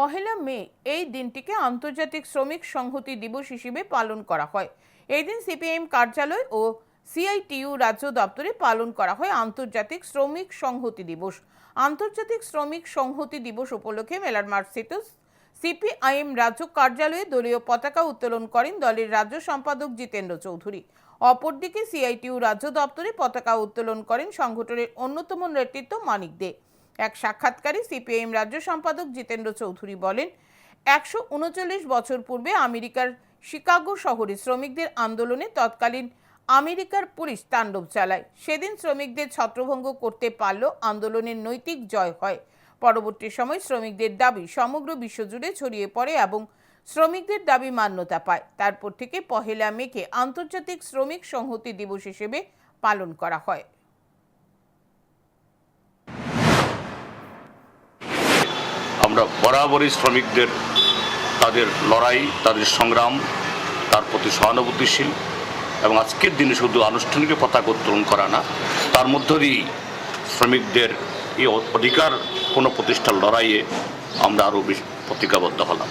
পহেলা মে এই দিনটিকে আন্তর্জাতিক শ্রমিক সংহতি দিবস হিসেবে পালন করা হয়। এই দিন সিপিআইএম কার্যালয় ও সিআইটিইউ রাজ্য দপ্তরে পালন করা হয় আন্তর্জাতিক শ্রমিক সংহতি দিবস। আন্তর্জাতিক শ্রমিক সংহতি দিবস উপলক্ষে মেলার মার্কস্থিত সিপিআইএম রাজ্য কার্যালয়ে দলীয় পতাকা উত্তোলন করেন দলের রাজ্য সম্পাদক জিতেন্দ্র চৌধুরী। অপরদিকে সিআইটিইউ রাজ্য দপ্তরে পতাকা উত্তোলন করেন সংগঠনের অন্যতম নেতৃত্ব মানিক দে। এক সাক্ষাৎকারে সিপিআইএম রাজ্য সম্পাদক জিতেন্দ্র চৌধুরী বলেন, একশো উনচল্লিশ বছর পূর্বে আমেরিকার শিকাগো শহরে শ্রমিকদের আন্দোলনে তৎকালীন আমেরিকার পুলিশ তাণ্ডব চালায়। সেদিন শ্রমিকদের ছত্রভঙ্গ করতে পারলেও আন্দোলনের নৈতিক জয় হয়। পরবর্তী সময় শ্রমিকদের দাবি সমগ্র বিশ্বজুড়ে ছড়িয়ে পড়ে এবং শ্রমিকদের দাবি মান্যতা পায়। তারপর থেকে পহেলা মেকে আন্তর্জাতিক শ্রমিক সংহতি দিবস হিসেবে পালন করা হয়। আমরা বরাবরই শ্রমিকদের, তাদের লড়াই, তাদের সংগ্রাম, তার প্রতি সহানুভূতিশীল এবং আজকের দিনে শুধু আনুষ্ঠানিক পতাকা উত্তোলন করা না, তার মধ্য দিয়েই শ্রমিকদের এই অধিকার, কোনো প্রতিষ্ঠার লড়াইয়ে আমরা আরও বেশি প্রতিজ্ঞাবদ্ধ হলাম।